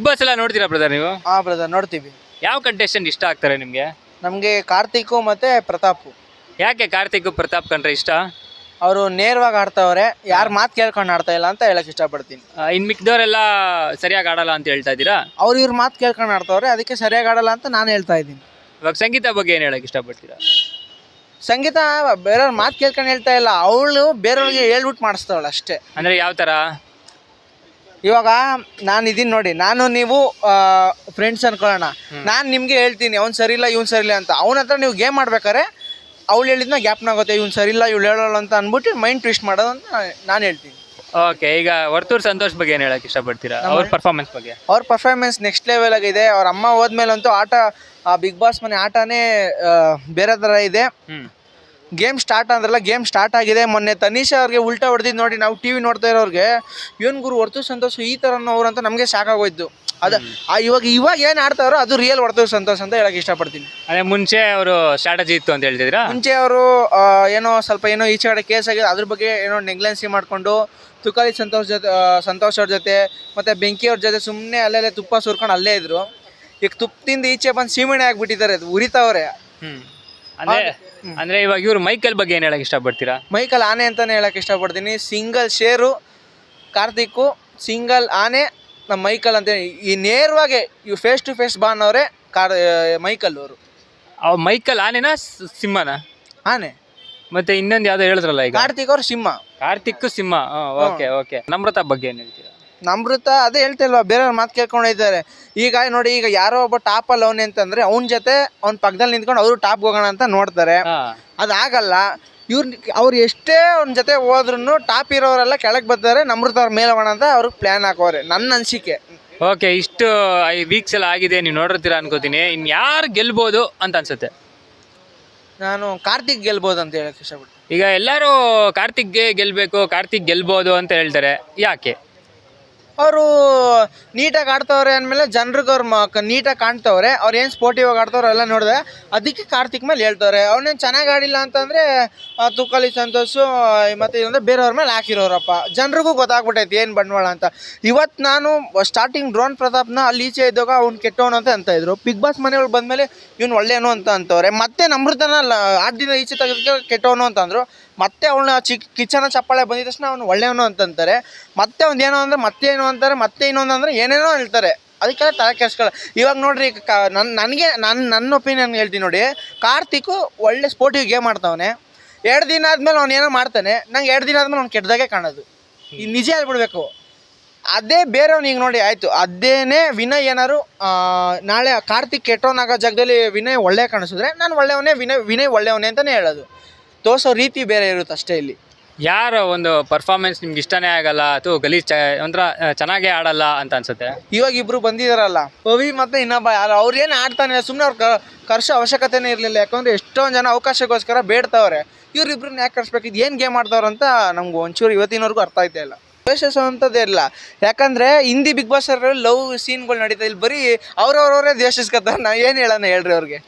Big boss ಎಲ್ಲ ನೋಡ್ತೀರಾ brother ನೀವು? ಹಾ ಬ್ರದರ್ ನೋಡ್ತೀವಿ. ಯಾವ ಕಂಟೆಸ್ಟೆಂಟ್ ಇಷ್ಟ ಆಗ್ತಾರೆ ನಿಮಗೆ? ನಮಗೆ ಕಾರ್ತಿಕ್ ಮತ್ತೆ ಪ್ರತಾಪ್. ಯಾಕೆ ಕಾರ್ತಿಕ್ ಪ್ರತಾಪ್ ಕಂಡ್ರೆ ಇಷ್ಟ? ಅವರು ನೇರವಾಗಿ ಆಡ್ತಾವ್ರೆ ಯಾರ ಮಾತು ಕೇಳ್ಕೊಂಡು ಆಡ್ತಾ ಇಲ್ಲ ಅಂತ ಹೇಳಕ್ ಇಷ್ಟಪಡ್ತೀನಿ. ಆ, ಇನ್ ಮಿಕ್ದವರೆಲ್ಲ ಸರಿಯಾಗಿ ಆಡಲ್ಲ ಅಂತ ಹೇಳ್ತಾ ಇದ್ದೀರಾ? ಅವ್ರು ಇವ್ರ ಮಾತು ಕೇಳ್ಕೊಂಡು ಆಡ್ತಾವ್ರೆ ಅದಕ್ಕೆ ಸರಿಯಾಗಿ ಆಡಲ್ಲ ಅಂತ ನಾನು ಹೇಳ್ತಾ ಇದ್ದೀನಿ. ಇವಾಗ ಸಂಗೀತ ಬಗ್ಗೆ ಏನು ಹೇಳಕ್ ಇಷ್ಟಪಡ್ತೀರಾ? ಸಂಗೀತ ಬೇರೆಯವ್ರ ಮಾತು ಕೇಳ್ಕೊಂಡು ಹೇಳ್ತಾ ಇಲ್ಲ ಅವಳು ಬೇರೆಯವ್ರಿಗೆ ಹೇಳ್ಬಿಟ್ಟು ಮಾಡಿಸ್ತಾವಳು ಅಷ್ಟೇ. ಅಂದ್ರೆ ಯಾವ ತರ ಇವಾಗ ನಾನು ಇದೀನಿ ನೋಡಿ ನಾನು ನೀವು ಫ್ರೆಂಡ್ಸ್ ಅನ್ಕೊಳ್ಳೋಣ. ನಾನು ನಿಮಗೆ ಹೇಳ್ತೀನಿ ಅವ್ನು ಸರಿ ಇಲ್ಲ ಇವ್ನು ಸರಿ ಇಲ್ಲ ಅಂತ. ಅವನ ಹತ್ರ ನೀವು ಗೇಮ್ ಮಾಡ್ಬೇಕಾರೆ ಅವ್ಳು ಹೇಳಿದ್ನ ಗ್ಯಾಪ್ನಾಗುತ್ತೆ ಇವ್ನು ಸರಿ ಇಲ್ಲ ಇವಳು ಹೇಳೋಲ್ಲ ಅಂತ ಅಂದ್ಬಿಟ್ಟು ಮೈಂಡ್ ಟ್ವಿಸ್ಟ್ ಮಾಡೋದು ಅಂತ ನಾನು ಹೇಳ್ತೀನಿ. ಓಕೆ ಈಗ ವರ್ತೂರ್ ಸಂತೋಷ್ ಬಗ್ಗೆ ಏನು ಹೇಳಕ್ಕೆ ಇಷ್ಟಪಡ್ತೀರಾ? ಅವ್ರ ಪರ್ಫಾರ್ಮೆನ್ಸ್ ಬಗ್ಗೆ. ಅವ್ರ ಪರ್ಫಾರ್ಮೆನ್ಸ್ ನೆಕ್ಸ್ಟ್ ಲೆವೆಲ್ ಆಗಿದೆ. ಅವ್ರ ಅಮ್ಮ ಹೋದ್ಮೇಲಂತೂ ಆಟ ಆ ಬಿಗ್ ಬಾಸ್ ಮನೆ ಆಟನೇ ಬೇರೆ ಥರ ಇದೆ. ಗೇಮ್ ಸ್ಟಾರ್ಟ್ ಅಂದ್ರಲ್ಲ ಗೇಮ್ ಸ್ಟಾರ್ಟ್ ಆಗಿದೆ. ಮೊನ್ನೆ ತನೀಶಾ ಅವ್ರಿಗೆ ಉಲ್ಟಾ ಹೊಡೆದಿದ್ದು ನೋಡಿ ನಾವು ಟಿವಿ ನೋಡ್ತಾ ಇರೋರಿಗೆ ಇವನ್ ಗುರು ಹೊರ್ತು ಸಂತೋಷ ಈ ಥರ ಅವ್ರು ಅಂತ ನಮಗೆ ಸಾಕಾಗೋಯ್ತು ಅದು ಅದ ಇವಾಗ ಇವಾಗ ಏನು ಆಡ್ತಾರೋ ಅದು ರಿಯಲ್ ಹೊಡೆದು ಸಂತೋಷ ಅಂತ ಹೇಳಕ್ ಇಷ್ಟಪಡ್ತೀನಿ. ಅದೇ ಮುಂಚೆ ಅವರು ಸ್ಟ್ರಾಟಜಿ ಇತ್ತು ಅಂತ ಹೇಳ್ತಿದ್ರಾ ಮುಂಚೆ ಅವರು ಏನೋ ಸ್ವಲ್ಪ ಏನೋ ಈಚೆ ಕಡೆ ಕೇಸ್ ಆಗಿದೆ ಅದ್ರ ಬಗ್ಗೆ ಏನೋ ನೆಗ್ಲೆನ್ಸಿ ಮಾಡಿಕೊಂಡು ತುಕಾಲಿ ಸಂತೋಷ್ ಜೊತೆ ಸಂತೋಷ್ ಅವ್ರ ಜೊತೆ ಮತ್ತೆ ಬೆಂಕಿ ಅವ್ರ ಜೊತೆ ಸುಮ್ಮನೆ ಅಲ್ಲೇ ತುಪ್ಪ ಸುರ್ಕೊಂಡು ಅಲ್ಲೇ ಇದ್ರು. ಈಗ ತುಪ್ಪದಿಂದ ಈಚೆ ಬಂದು ಸೀಮೆಣ್ಣೆ ಆಗಿಬಿಟ್ಟಿದ್ದಾರೆ ಅದು ಉರಿತಾವ್ರೆ. ಹ್ಮ್. ಅಂದ್ರೆ ಅಂದ್ರೆ ಇವಾಗ ಇವ್ರು ಮೈಕಲ್ ಬಗ್ಗೆ ಏನು ಹೇಳಕ್ ಇಷ್ಟಪಡ್ತೀರಾ? ಮೈಕಲ್ ಆನೆ ಅಂತಾನೆ ಹೇಳಕ್ ಇಷ್ಟಪಡ್ತೀನಿ. ಸಿಂಗಲ್ ಶೇರು ಕಾರ್ತಿಕ್ಕು ಸಿಂಗಲ್ ಆನೆ ನಮ್ಮ ಮೈಕಲ್ ಅಂತ ಈ ನೇರವಾಗಿ ಇವ್ ಫೇಸ್ ಟು ಫೇಸ್ ಬಾನ್ ಅವರೇ ಕಾರ್ ಮೈಕಲ್ ಅವರು. ಅವ್ ಮೈಕಲ್ ಆನೆನಾ ಸ್- ಸಿಂಹನ? ಆನೆ. ಮತ್ತೆ ಇನ್ನೊಂದು ಯಾವ್ದೋ ಹೇಳಿದ್ರಲ್ಲ ಈಗ? ಕಾರ್ತಿಕ್ ಅವ್ರ ಸಿಂಹ. ಕಾರ್ತಿಕ್ ಸಿಂಹ. ಓಕೆ ಓಕೆ ನಮ್ರತಾ ಬಗ್ಗೆ ಏನು ಹೇಳ್ತೀರಾ? ನಮೃತ ಅದೇ ಹೇಳ್ತಿಲ್ವಾ ಬೇರೆಯವ್ರ ಮಾತು ಕೇಳ್ಕೊಂಡಿದ್ದಾರೆ ಈಗ ನೋಡಿ ಈಗ ಯಾರೋ ಒಬ್ಬ ಟಾಪಲ್ಲಿ ಅವನೇ ಅಂತಂದ್ರೆ ಅವನ ಜೊತೆ ಅವ್ನ ಪಕ್ಕದಲ್ಲಿ ನಿಂತ್ಕೊಂಡು ಅವರು ಟಾಪ್ ಹೋಗೋಣ ಅಂತ ನೋಡ್ತಾರೆ. ಅದಾಗಲ್ಲ ಇವ್ರ ಅವ್ರು ಎಷ್ಟೇ ಅವ್ನ ಜೊತೆ ಹೋದ್ರು ಟಾಪ್ ಇರೋರೆಲ್ಲ ಕೆಳಗೆ ಬರ್ತಾರೆ ನಮೃತ ಅವ್ರ ಮೇಲೆ ಹೋಗೋಣ ಅಂತ ಅವ್ರಿಗೆ ಪ್ಲ್ಯಾನ್ ಹಾಕೋರೆ ನನ್ನ ಅನಿಸಿಕೆ. ಓಕೆ ಇಷ್ಟು ವೀಕ್ಸ್ ಎಲ್ಲ ಆಗಿದೆ ನೀವು ನೋಡಿರ್ತೀರಾ ಅನ್ಕೋತೀನಿ. ಇನ್ ಯಾರು ಗೆಲ್ಬೋದು ಅಂತ ಅನ್ಸುತ್ತೆ? ನಾನು ಕಾರ್ತಿಕ್ ಗೆಲ್ಬೋದು ಅಂತ ಹೇಳಕ್ ಇಷ್ಟಪಡ್ತೀನಿ. ಈಗ ಎಲ್ಲರೂ ಕಾರ್ತಿಕ್ಗೆ ಗೆಲ್ಬೇಕು ಕಾರ್ತಿಕ್ ಗೆಲ್ಬೋದು ಅಂತ ಹೇಳ್ತಾರೆ. ಯಾಕೆ? ಅವರು ನೀಟಾಗಿ ಆಡ್ತವ್ರೆ ಅಂದಮೇಲೆ ಜನರಿಗೆ ಅವ್ರು ನೀಟಾಗಿ ಕಾಣ್ತವ್ರೆ. ಅವ್ರು ಏನು ಸ್ಪೋರ್ಟಿವ್ ಆಗಿ ಆಡ್ತವ್ರೆ ಎಲ್ಲ ನೋಡಿದ್ರೆ ಅದಕ್ಕೆ ಕಾರ್ತಿಕ್ ಮೇಲೆ ಹೇಳ್ತವ್ರೆ. ಅವನೇನು ಚೆನ್ನಾಗಿ ಆಡಿಲ್ಲ ಅಂತಂದರೆ ತುಕಾಲಿ ಸಂತೋಷು ಮತ್ತು ಏನಂದ್ರೆ ಬೇರೆಯವ್ರ ಮೇಲೆ ಹಾಕಿರೋರಪ್ಪ. ಜನರಿಗೂ ಗೊತ್ತಾಗ್ಬಿಟ್ಟೈತೆ ಏನು ಬಂಡವಾಳ ಅಂತ. ಇವತ್ತು ನಾನು ಸ್ಟಾರ್ಟಿಂಗ್ ಡ್ರೋನ್ ಪ್ರತಾಪ್ನ ಅಲ್ಲಿ ಈಚೆ ಇದ್ದಾಗ ಅವ್ನು ಕೆಟ್ಟವನು ಅಂತ ಅಂತ ಇದ್ರು. ಬಿಗ್ ಬಾಸ್ ಮನೆಯೊಳಗೆ ಬಂದಮೇಲೆ ಇವ್ನು ಒಳ್ಳೆಯವನು ಅಂತ ಅಂತವ್ರೆ. ಮತ್ತೆ ನಮೃತನ ದಿನ ಈಚೆ ತೆಗೆದಕ್ಕೆ ಕೆಟ್ಟವನು ಅಂತಂದ್ರು ಮತ್ತೆ ಅವ್ನ ಚಿಕ್, ಕಿಚನ ಚಪ್ಪಾಳೆ ಬಂದಿದ ತಕ್ಷಣ ಅವನು ಒಳ್ಳೆಯವನು ಅಂತಂತಾರೆ ಮತ್ತೆ ಒಂದು ಏನೋ ಅಂದರೆ ಮತ್ತೇನು ಅಂತಾರೆ, ಮತ್ತೆ ಇನ್ನೊಂದು ಅಂದರೆ ಏನೇನೋ ಹೇಳ್ತಾರೆ. ಅದಕ್ಕೆಲ್ಲ ತಲೆ ಕೆಡ್ಸ್ಕೊಳ್ಳ ಇವಾಗ ನೋಡ್ರಿ ಕ ನನ್ನ ನನಗೆ ನನ್ನ ನನ್ನ ಒಪಿನಿಯನ್ ಹೇಳ್ತೀನಿ ನೋಡಿ. ಕಾರ್ತಿಕ್ ಒಳ್ಳೆ ಸ್ಪೋರ್ಟಿವ್ ಗೇಮ್ ಆಡ್ತಾವನೆ. ಎರಡು ದಿನ ಆದಮೇಲೆ ಅವ್ನು ಏನೋ ಮಾಡ್ತಾನೆ. ನಂಗೆ ಎರಡು ದಿನ ಆದಮೇಲೆ ಅವ್ನು ಕೆಟ್ಟದಾಗೆ ಕಾಣೋದು. ಈ ನಿಜ ಹೇಳ್ಬಿಡ್ಬೇಕು. ಅದೇ ಬೇರೆಯವ್ನು ಈಗ ನೋಡಿ, ಆಯಿತು. ಅದೇನೆ ವಿನಯ್ ಏನಾರು ನಾಳೆ ಕಾರ್ತಿಕ್ ಕೆಟ್ಟವನಾಗೋ ಜಾಗದಲ್ಲಿ ವಿನಯ್ ಒಳ್ಳೆ ಕಾಣಿಸಿದ್ರೆ, ನಾನು ಒಳ್ಳೆಯವನೇ, ವಿನಯ್ ವಿನಯ್ ಒಳ್ಳೆಯವನೇ ಅಂತಲೇ ಹೇಳೋದು. ತೋರಿಸೋ ರೀತಿ ಬೇರೆ ಇರುತ್ತೆ ಅಷ್ಟೇ ಇಲ್ಲಿ. ಯಾರ ಒಂದು ಪರ್ಫಾರ್ಮೆನ್ಸ್ ನಿಮ್ಗೆ ಇಷ್ಟನೇ ಆಗಲ್ಲ ಅಥವಾ ಗಲೀಜ್ ಚ ಒಂಥರ ಚೆನ್ನಾಗೇ ಆಡಲ್ಲ ಅಂತ ಅನ್ಸುತ್ತೆ? ಇವಾಗ ಇಬ್ರು ಬಂದಿದಾರಲ್ಲ, ಪವಿ ಮತ್ತೆ ಇನ್ನೊಬ್ಬ ಯಾರು, ಅವ್ರು ಏನು ಆಡ್ತಾನೆ ಸುಮ್ಮನೆ ಅವ್ರು ಕರ್ಷ ಅವಶ್ಯಕತೆನೇ ಇರಲಿಲ್ಲ, ಯಾಕಂದ್ರೆ ಎಷ್ಟೊಂದು ಜನ ಅವಕಾಶಕ್ಕೋಸ್ಕರ ಬೇಡ್ತಾವ್ರೆ. ಇವ್ರು ಇಬ್ರನ್ನ ಯಾಕೆ ಕರ್ಸ್ಬೇಕು? ಇದು ಏನು ಗೇಮ್ ಆಡ್ತಾವ್ರ ಅಂತ ನಮ್ಗೆ ಒಂಚೂರು ಇವತ್ತಿನವರೆಗೂ ಅರ್ಥ ಆಯ್ತಾ ಇಲ್ಲ. ದ್ವೇಷ ಅಂತದೇ ಇಲ್ಲ. ಯಾಕಂದ್ರೆ ಹಿಂದಿ ಬಿಗ್ ಬಾಸ್ ಲವ್ ಸೀನ್ಗಳು ನಡೀತಾ ಇಲ್ಲಿ. ಬರೀ ಅವ್ರವ್ರವರೇ ದ್ವೇಷಿಸ್ಕೊತಾರೆ. ನಾ ಏನು ಹೇಳೋಣ ಹೇಳ್ರಿ ಅವ್ರಿಗೆ?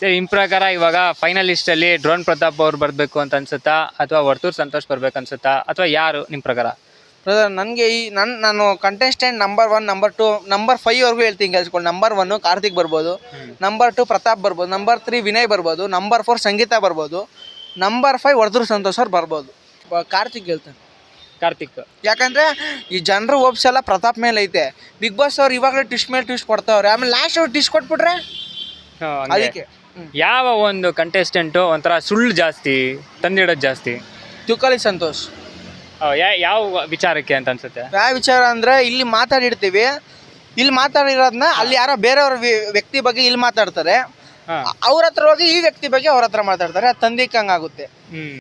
ಸರಿ ನಿಮ್ಮ ಪ್ರಕಾರ ಇವಾಗ ಫೈನಲಿಸ್ಟಲ್ಲಿ ಡ್ರೋನ್ ಪ್ರತಾಪ್ ಅವ್ರು ಬರಬೇಕು ಅಂತ ಅನ್ಸುತ್ತಾ? ಅಥವಾ ವರ್ತೂರ್ ಸಂತೋಷ್ ಬರ್ಬೇಕು ಅನ್ಸುತ್ತಾ? ಅಥವಾ ಯಾರು ನಿಮ್ಮ ಪ್ರಕಾರ? ಬ್ರದರ್ ನನಗೆ ಈ ನನ್ನ ನಾನು contestant number one number two number ಫೈವ್ವರೆಗೂ ಹೇಳ್ತೀನಿ ಕೇಳಿಸ್ಕೊಂಡು ನಂಬರ್ ಒನ್ ಕಾರ್ತಿಕ್ ಬರ್ಬೋದು. ನಂಬರ್ ಟು ಪ್ರತಾಪ್ ಬರ್ಬೋದು. ನಂಬರ್ ತ್ರೀ ವಿನಯ್ ಬರ್ಬೋದು. ನಂಬರ್ ಫೋರ್ ಸಂಗೀತ ಬರ್ಬೋದು. ನಂಬರ್ ಫೈವ್ ವರ್ದೂರ್ ಸಂತೋಷ್ ಅವ್ರು ಬರ್ಬೋದು. ಬ- ಕಾರ್ತಿಕ್ ಹೇಳ್ತಾನೆ. ಕಾರ್ತಿಕ್. ಯಾಕಂದ್ರೆ ಈ ಜನರು ಒಪ್ಸೆಲ್ಲ ಪ್ರತಾಪ್ ಮೇಲೆ ಐತೆ. ಬಿಗ್ ಬಾಸ್ ಅವ್ರು ಇವಾಗಲೇ ಟಿಶ್ ಮೇಲೆ ಟಿಶ್ ಕೊಡ್ತಾವ್ರೆ. ಆಮೇಲೆ ಲಾಸ್ಟ್ ಅವ್ರು ಟಿಸ್ಟ್ ಕೊಟ್ಬಿಟ್ರೆ? ಅದಕ್ಕೆ. ಯಾವ ಒಂದು ಕಂಟೆಸ್ಟೆಂಟು ಒಂಥರ ಸುಳ್ಳು ಜಾಸ್ತಿ ತಂದಿಡೋದು ಜಾಸ್ತಿ? ತುಕಾಲಿ ಸಂತೋಷ್. ಆ, ಯಾ- ಯಾವ ವಿಚಾರಕ್ಕೆ ಅಂತ ಅನ್ಸುತ್ತೆ? ಯಾವ ವಿಚಾರ ಅಂದ್ರೆ ಇಲ್ಲಿ ಮಾತಾಡಿರ್ತೀವಿ ಇಲ್ಲಿ ಮಾತಾಡಿರೋದನ್ನ ಅಲ್ಲಿ ಯಾರೋ ಬೇರೆಯವ್ರ ವಿ- ವ್ಯಕ್ತಿ ಬಗ್ಗೆ ಇಲ್ಲಿ ಮಾತಾಡ್ತಾರೆ. ಹಾ. ಅವ್ರ ಹತ್ರ ಹೋಗಿ ಈ ವ್ಯಕ್ತಿ ಬಗ್ಗೆ ಅವ್ರ ಹತ್ರ ಮಾತಾಡ್ತಾರೆ ಅದು ತಂದಿಕ್ಕಂಗಾಗುತ್ತೆ. ಹ್ಮ್.